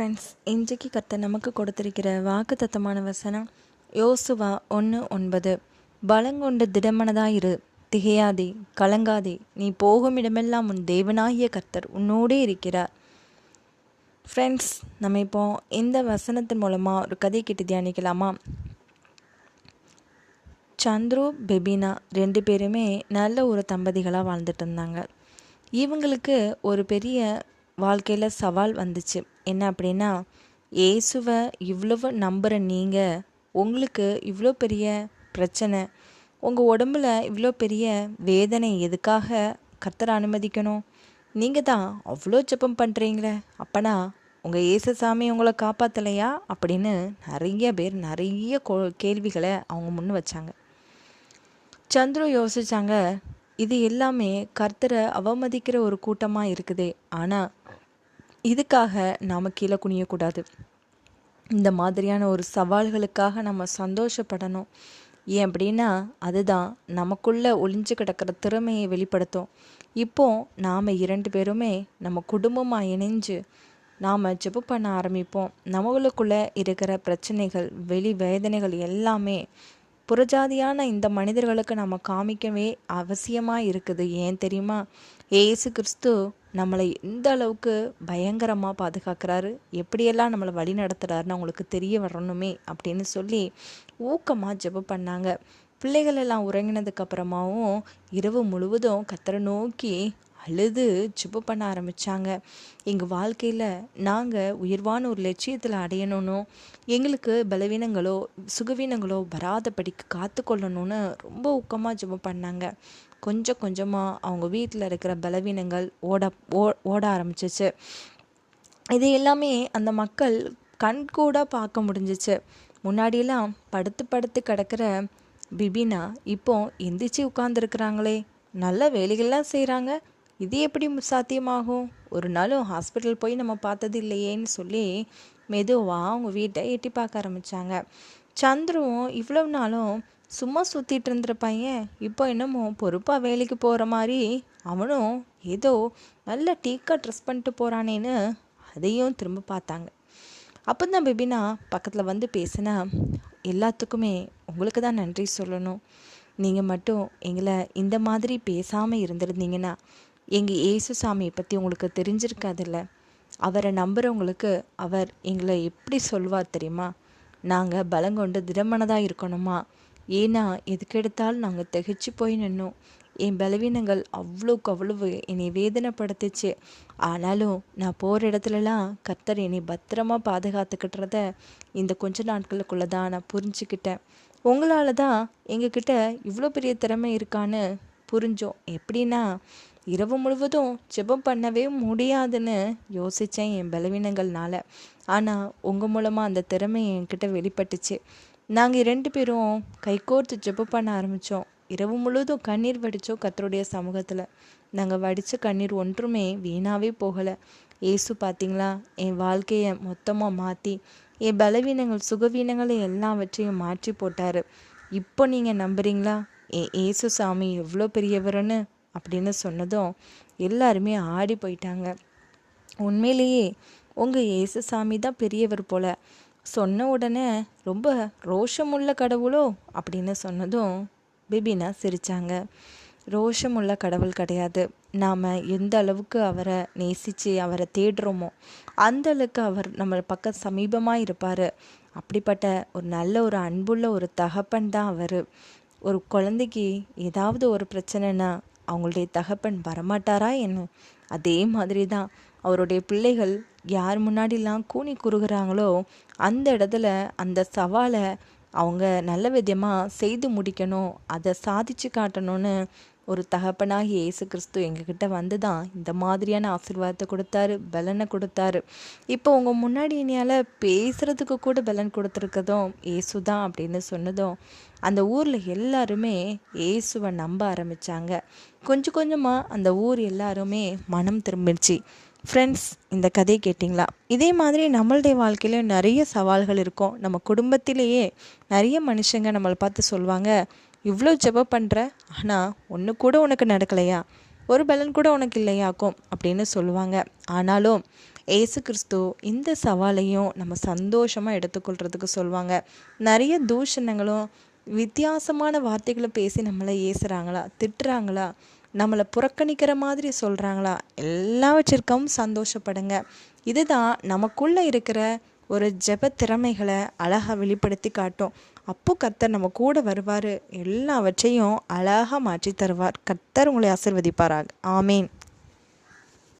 Friends இன்றைக்கு கர்த்தர் நமக்கு கொடுத்திருக்கிற வாக்கு தத்தமான வசனம் யோசுவா ஒன்று ஒன்பது. பலங்கொண்டு திடமனதாயிரு திகையாதே கலங்காதே நீ போகும் இடமெல்லாம் உன் தேவனாகிய கர்த்தர் உன்னோடே இருக்கிறார். ஃப்ரெண்ட்ஸ் நம்ம இப்போ இந்த வசனத்தின் மூலமாக ஒரு கதை கிட்ட தியானிக்கலாமா? சந்துரு பெபினா ரெண்டு பேருமே நல்ல ஒரு தம்பதிகளாக வாழ்ந்துட்டு இருந்தாங்க. இவங்களுக்கு ஒரு பெரிய வாழ்க்கையில் சவால் வந்துச்சு. என்ன அப்படின்னா இயேசுவை இவ்வளவு நம்புகிற நீங்கள் உங்களுக்கு இவ்வளோ பெரிய பிரச்சனை உங்கள் உடம்புல இவ்வளோ பெரிய வேதனை எதுக்காக கர்த்தர் அனுமதிக்கணும்? நீங்கள் தான் அவ்வளோ ஜெபம் பண்ணுறீங்களே அப்பனா உங்கள் இயேசு சாமி உங்களை காப்பாற்றலையா அப்படின்னு நிறைய பேர் நிறைய கோ கேள்விகளை அவங்க முன் வச்சாங்க. சந்துரு யோசிச்சாங்க இது எல்லாமே கர்த்தரை அவமதிக்கிற ஒரு கூட்டமாக இருக்குதே. ஆனால் இதுக்காக நாம் கீழே குனியக்கூடாது. இந்த மாதிரியான ஒரு சவால்களுக்காக நம்ம சந்தோஷப்படணும். ஏன் அப்படின்னா அதுதான் நமக்குள்ளே ஒளிஞ்சு கிடக்கிற திறமையை வெளிப்படுத்தும். இப்போ நாம் இரண்டு பேருமே நம்ம குடும்பமாக இணைஞ்சு நாம் ஜெபம் பண்ண ஆரம்பிப்போம். நம்மளுக்குள்ளே இருக்கிற பிரச்சனைகள் வெளி வேதனைகள் எல்லாமே புறஜாதியான இந்த மனிதர்களுக்கு நம்ம காமிக்கவே அவசியமாக இருக்குது. ஏன் தெரியுமா? ஏசு கிறிஸ்து நம்மளை எந்த அளவுக்கு பயங்கரமாக பாதுகாக்கிறாரு. எப்படியெல்லாம் நம்மளை வழி நடத்துகிறாருன்னு அவங்களுக்கு தெரிய வரணுமே அப்படின்னு சொல்லி ஊக்கமாக ஜெபம் பண்ணாங்க. பிள்ளைகள் எல்லாம் உறங்கினதுக்கு அப்புறமாவும் இரவு முழுவதும் கத்தரை நோக்கி அழுது ஜிப்பு பண்ண ஆரம்பித்தாங்க எங்கள் வாழ்க்கையில் நாங்கள் உயர்வான ஒரு லட்சியத்தில் அடையணும்னோ எங்களுக்கு பலவீனங்களோ சுகவீனங்களோ வராதபடிக்கு காத்துக்கொள்ளணும்னு ரொம்ப ஊக்கமாக ஜெபம் பண்ணாங்க. கொஞ்சம் கொஞ்சமாக அவங்க வீட்டில் இருக்கிற பலவீனங்கள் ஓட ஓ ஓட ஆரம்பிச்சிச்சு. இது எல்லாமே அந்த மக்கள் கண்கூட பார்க்க முடிஞ்சிச்சு. முன்னாடியெல்லாம் படுத்து படுத்து கிடக்கிற பிபினா இப்போ எந்திரிச்சு உட்காந்துருக்குறாங்களே நல்ல வேலைகள்லாம் செய்கிறாங்க இது எப்படி சாத்தியமாகும்? ஒரு நாளும் ஹாஸ்பிட்டல் போய் நம்ம பார்த்தது இல்லையேன்னு சொல்லி மெதுவாக அவங்க வீட்டை எட்டி பார்க்க ஆரம்பித்தாங்க சந்துருவும் இவ்வளவு நாளும் சும்மா சுற்றிட்டு இருந்துற பையன் இப்போ என்னமோ பொறுப்பாக வேலைக்கு போகிற மாதிரி அவனும் ஏதோ நல்ல டீக்காக ட்ரெஸ் பண்ணிட்டு போகிறானேன்னு அதையும் திரும்ப பார்த்தாங்க. அப்போ தான் பிபினா பக்கத்தில் வந்து பேசினா எல்லாத்துக்குமே உங்களுக்கு தான் நன்றி சொல்லணும். நீங்கள் மட்டும் எங்களை இந்த மாதிரி பேசாமல் இருந்திருந்தீங்கன்னா எங்கள் இயேசு சாமியை பற்றி உங்களுக்கு தெரிஞ்சிருக்காதில்ல? அவரை நம்புகிறவங்களுக்கு அவர் எங்களை எப்படி சொல்வார் தெரியுமா? நாங்கள் பலங்கொண்டு திடமனதாக இருக்கணுமா? ஏன்னா எதுக்கெடுத்தாலும் நாங்கள் திகைச்சு போய் நின்னோம். என் பலவீனங்கள் அவ்வளோக்கு அவ்வளவு என்னை வேதனைப்படுத்துச்சு. ஆனாலும் நான் போகிற இடத்துலலாம் கர்த்தர் என்னை பத்திரமா பாதுகாத்துக்கிட்டுறத இந்த கொஞ்ச நாட்களுக்குள்ளே தான் நான் புரிஞ்சுக்கிட்டேன். உங்களால் தான் எங்ககிட்ட இவ்வளோ பெரிய திறமை இருக்கான்னு புரிஞ்சோம். எப்படின்னா இரவு முழுவதும் ஜெபம் பண்ணவே முடியாதுன்னு யோசித்தேன் என் பலவீனங்கள்னால. ஆனால் உங்கள் மூலமாக அந்த திறமை என்கிட்ட வெளிப்பட்டுச்சு. நாங்கள் ரெண்டு பேரும் கைகோர்த்து ஜெபம் பண்ண ஆரம்பித்தோம் இரவு முழுவதும் கண்ணீர் வடித்தோம் கத்தருடைய சமூகத்தில். நாங்கள் வடித்த கண்ணீர் ஒன்றுமே வீணாகவே போகலை. ஏசு பார்த்தீங்களா என் வாழ்க்கையை மொத்தமாக மாற்றி என் பலவீனங்கள் சுகவீனங்களை எல்லாவற்றையும் மாற்றி போட்டார். இப்போ நீங்கள் நம்புறீங்களா? ஏ ஏசு சாமி எவ்வளோ பெரியவர்னு அப்படின்னு சொன்னதும் எல்லாருமே ஆடி போயிட்டாங்க. உண்மையிலேயே உங்கள் இயேசு சாமி தான் பெரியவர் போல. சொன்ன உடனே ரொம்ப ரோஷமுள்ள கடவுளோ? அப்படின்னு சொன்னதும் பிபினா சிரித்தாங்க ரோஷமுள்ள கடவுள் கிடையாது. நாம் எந்த அளவுக்கு அவரை நேசித்து அவரை தேடுறோமோ அந்த அளவுக்கு அவர் நம்ம பக்கம் சமீபமாக இருப்பார். அப்படிப்பட்ட ஒரு நல்ல ஒரு அன்புள்ள ஒரு தகப்பன் தான் அவர். ஒரு குழந்தைக்கு ஏதாவது ஒரு பிரச்சனைனா அவங்களுடைய தகப்பன் வரமாட்டாரா என்ன? அதே மாதிரி தான் அவருடைய பிள்ளைகள் யார் முன்னாடிலாம் கூனி குறுகிறாங்களோ அந்த இடத்துல அந்த சவாலை அவங்க நல்ல விதமாக செய்து முடிக்கணும் அதை சாதிச்சு காட்டணும்னு ஒரு தகப்பனாகி இயேசு கிறிஸ்து எங்ககிட்ட வந்து தான் இந்த மாதிரியான ஆசீர்வாதத்தை கொடுத்தாரு பலனை கொடுத்தாரு. இப்போ உங்கள் முன்னாடி இனியால் பேசுகிறதுக்கு கூட பலன் கொடுத்துருக்கதும் ஏசு தான் அப்படின்னு சொன்னதும் அந்த ஊரில் எல்லாருமே ஏசுவை நம்ப ஆரம்பித்தாங்க கொஞ்சம் கொஞ்சமாக அந்த ஊர் எல்லாருமே மனம் திரும்பிடுச்சு. ஃப்ரெண்ட்ஸ் இந்த கதை கேட்டிங்களா? இதே மாதிரி நம்மளுடைய வாழ்க்கையில நிறைய சவால்கள் இருக்கும். நம்ம குடும்பத்திலேயே நிறைய மனுஷங்க நம்மளை பார்த்து சொல்லுவாங்க இவ்வளோ ஜெபம் பண்ணுற ஆனால் ஒன்று கூட உனக்கு நடக்கலையா? ஒரு பலன் கூட உனக்கு இல்லையாக்கும் அப்படின்னு சொல்லுவாங்க. ஆனாலும் ஏசு கிறிஸ்து இந்த சவாலையும் நம்ம சந்தோஷமாக எடுத்துக்கொள்கிறதுக்கு சொல்லுவாங்க நிறைய தூஷணங்களும் வித்தியாசமான வார்த்தைகளை பேசி நம்மளை ஏசுகிறாங்களா திட்டுறாங்களா? நம்மளை புறக்கணிக்கிற மாதிரி சொல்கிறாங்களா எல்லாவற்றிற்கும் சந்தோஷப்படுங்க. இதுதான் நமக்குள்ளே இருக்கிற ஒரு ஜெப திறமைகளை அழகாக வெளிப்படுத்தி காட்டும். அப்போ கர்த்தர் நம்ம கூட வருவார். எல்லாவற்றையும் அழகாக மாற்றி தருவார். கர்த்தர் உங்களை ஆசிர்வதிப்பாராக. ஆமீன்.